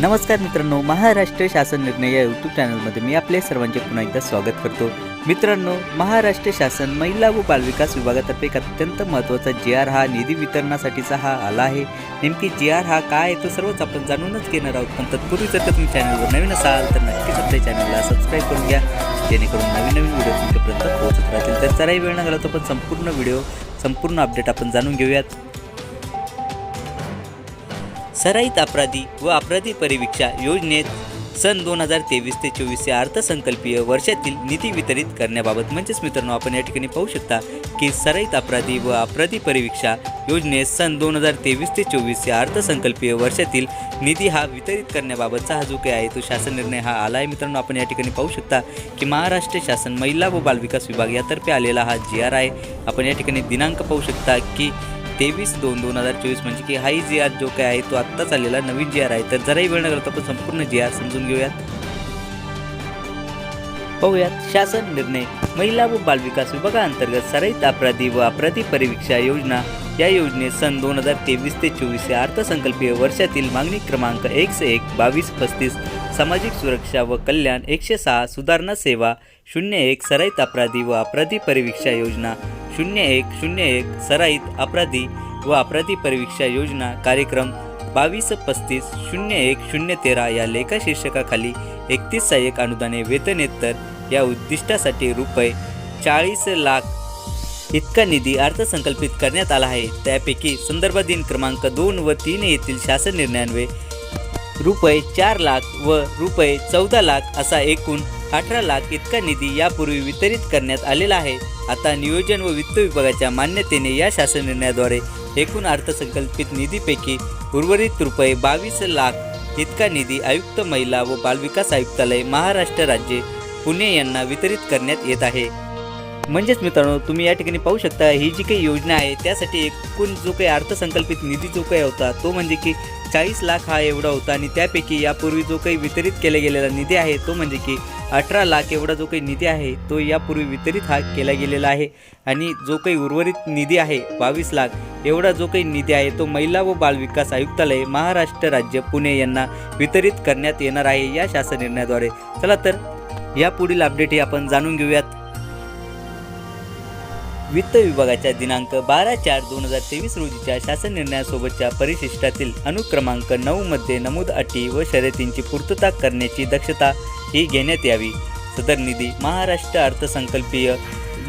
नमस्कार मित्रांनो महाराष्ट्र शासन निर्णय या यूट्यूब चॅनलमध्ये मी आपले सर्वांचे पुन्हा एकदा स्वागत करतो. मित्रांनो महाराष्ट्र शासन महिला व बालविकास विभागातर्फे एक अत्यंत महत्त्वाचा जी आर हा निधी वितरणासाठीचा हा आला आहे. नेमकी जी आर हा काय आहे तो सर्वच आपण जाणूनच घेणार आहोत. पण तत्पूर्वी जर का तुम्ही चॅनलवर नवीन असाल तर नक्कीच आपल्या चॅनलला सबस्क्राईब करून घ्या. जेणेकरून नवीन नवीन व्हिडिओ तुमच्यापर्यंत पोहोचत राहतील. तर जराही वेळ न घालवता पण संपूर्ण व्हिडिओ संपूर्ण अपडेट आपण जाणून घेऊयात. सराईत अपराधी व अपराधी परिवीक्षा योजनेत सन दोन हजार तेवीस ते चोवीस या अर्थसंकल्पीय वर्षातील निधी वितरित करण्याबाबत म्हणजेच मित्रांनो आपण या ठिकाणी पाहू शकता की सराईत अपराधी व अपराधी परिवीक्षा योजनेत सन दोन हजार तेवीस ते चोवीस या अर्थसंकल्पीय वर्षातील निधी हा वितरित करण्याबाबतचा हा जो काही आहे तो शासन निर्णय हा आला आहे. मित्रांनो आपण या ठिकाणी पाहू शकता की महाराष्ट्र शासन महिला व बालविकास विभाग यातर्फे आलेला हा जी आर आहे आपण या ठिकाणी दिनांक पाहू शकता की तेवीस दोन दोन हजार चोवीस म्हणजे की हाही जी आर जो काय आहे तो आत्ताच आलेला नवीन जी आर आहे. तर जराही वेळ न करता आपण संपूर्ण जी आर समजून घेऊयात. पाहूयात शासन निर्णय. महिला व बालविकास विभागाअंतर्गत सराईत अपराधी व अपराधी परिवीक्षा योजना. या योजनेत सन दोन हजार तेवीस ते चोवीस या अर्थसंकल्पीय वर्षातील मागणी क्रमांक एकशे एक बावीस पस्तीस सामाजिक सुरक्षा व कल्याण एकशे सहा सुधारणा सेवा शून्य एक सराईत अपराधी व अपराधी परिवीक्षा योजना. शून्य एक शून्य एक सराईत अपराधी व अपराधी परीक्षा योजना कार्यक्रम बावीस पस्तीस शून्य एक शून्य तेरा या लेखा शीर्षकाखाली एकतीस सहाय्यक अनुदाने वेतनेतर या उद्दिष्टासाठी रुपये चाळीस लाख इतका निधी अर्थसंकल्पित करण्यात आला आहे. त्यापैकी संदर्भ दिन क्रमांक दोन व तीन येथील शासन निर्णयान्वये रुपये चार लाख व रुपये चौदा लाख असा एकूण अठरा लाख इतका निधी यापूर्वी वितरित करण्यात आलेला आहे. आता नियोजन व वित्त विभागाच्या मान्यतेने या शासन निर्णयाद्वारे एकूण अर्थसंकल्पित निधीपैकी उर्वरित रुपये बावीस लाख इतका निधी आयुक्त महिला व बालविकास आयुक्तालय महाराष्ट्र राज्य पुणे यांना वितरित करण्यात येत आहे. म्हणजेच मित्रांनो तुम्ही या ठिकाणी पाहू शकता ही जी काही योजना आहे त्यासाठी एकूण जो काही अर्थसंकल्पित निधी जो काही होता तो म्हणजे की चाळीस लाख हा एवढा होता आणि त्यापैकी यापूर्वी जो काही वितरित केला गेलेला निधी आहे तो म्हणजे की अठरा लाख एवढा जो काही निधी आहे तो यापूर्वी वितरित हा केला गेलेला आहे. आणि जो काही उर्वरित निधी आहे बावीस लाख एवढा जो काही निधी आहे तो महिला व बालविकास आयुक्तालय महाराष्ट्र राज्य पुणे यांना वितरित करण्यात येणार आहे या शासन निर्णयाद्वारे चला तर या पुढील अपडेट हे आपण जाणून घेऊयात. वित्त विभागाच्या दिनांक बारा चार दोन हजार तेवीस रोजीच्या शासन निर्णयासोबतच्या परिशिष्टातील अनुक्रमांक नऊ मध्ये नमूद अटी व शर्यतींची पूर्तता करण्याची दक्षता ही घेण्यात यावी. सदर निधी महाराष्ट्र अर्थसंकल्पीय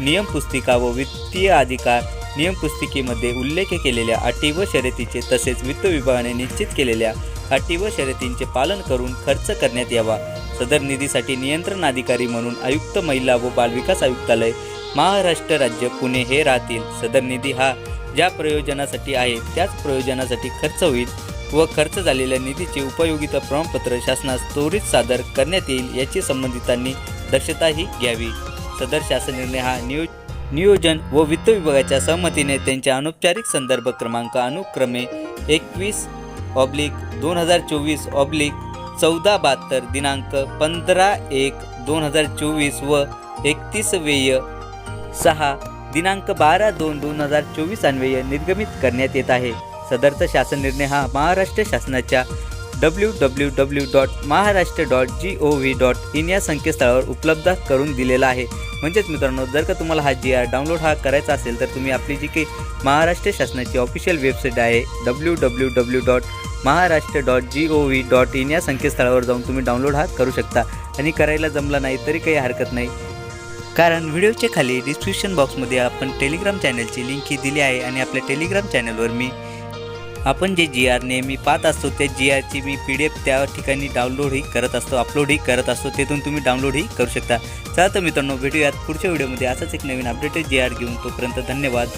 नियमपुस्तिका व वित्तीय अधिकार नियमपुस्तिकेमध्ये उल्लेख केलेल्या अटी व शर्यतीचे तसेच वित्त विभागाने निश्चित केलेल्या अटी व शर्यतींचे पालन करून खर्च करण्यात यावा. सदर निधीसाठी नियंत्रण अधिकारी म्हणून आयुक्त महिला व बालविकास आयुक्तालय महाराष्ट्र राज्य पुणे हे राहतील. सदर निधी हा ज्या प्रयोजनासाठी आहे त्याच प्रयोजनासाठी खर्च होईल व खर्च झालेल्या निधीचे उपयोगिता प्रमाणपत्र शासनास त्वरित सादर करण्यात येईल याची संबंधितांनी दक्षताही घ्यावी. सदर शासन निर्णय हा नियो नियोजन व वित्त विभागाच्या सहमतीने त्यांच्या अनौपचारिक संदर्भ क्रमांक अनुक्रमे एकवीस ऑब्लिक दोन हजार चोवीस ऑब्लिक चौदा बहात्तर दिनांक पंधरा एक दोन हजार चोवीस व एकतीस वेय सहा दिनांक बारा दोन दोन हजार चोवीस अन्वय निर्गमित करण्यात येत आहे. सदरचा शासन निर्णय हा महाराष्ट्र शासनाच्या W W W dot Maharashtra dot G O V dot in या संकेतस्थळावर उपलब्ध करून दिलेला आहे. म्हणजेच मित्रांनो जर का तुम्हाला हा जी आर डाउनलोड हा करायचा असेल तर तुम्ही आपली जी काही महाराष्ट्र शासनाची ऑफिशियल वेबसाईट आहे W W W dot Maharashtra dot G O V dot in या संकेतस्थळावर जाऊन तुम्ही डाउनलोड हा करू शकता. आणि करायला जमला नाही तरी काही हरकत नाही. कारण व्हिडिओच्या खाली डिस्क्रिप्शन बॉक्समध्ये आपण टेलिग्राम चॅनलची लिंक ही दिली आहे आणि आपल्या टेलिग्राम चॅनलवर मी आपण जे जी आर नेहमी पाहत असतो त्या जी आरची मी पी डी एफ त्या ठिकाणी डाउनलोडही करत असतो अपलोडही करत असतो तिथून तुम्ही डाउनलोडही करू शकता. चला तर मित्रांनो भेटूयात पुढच्या व्हिडिओमध्ये. असाच एक नवीन अपडेटेड जी आर घेऊन. तोपर्यंत धन्यवाद.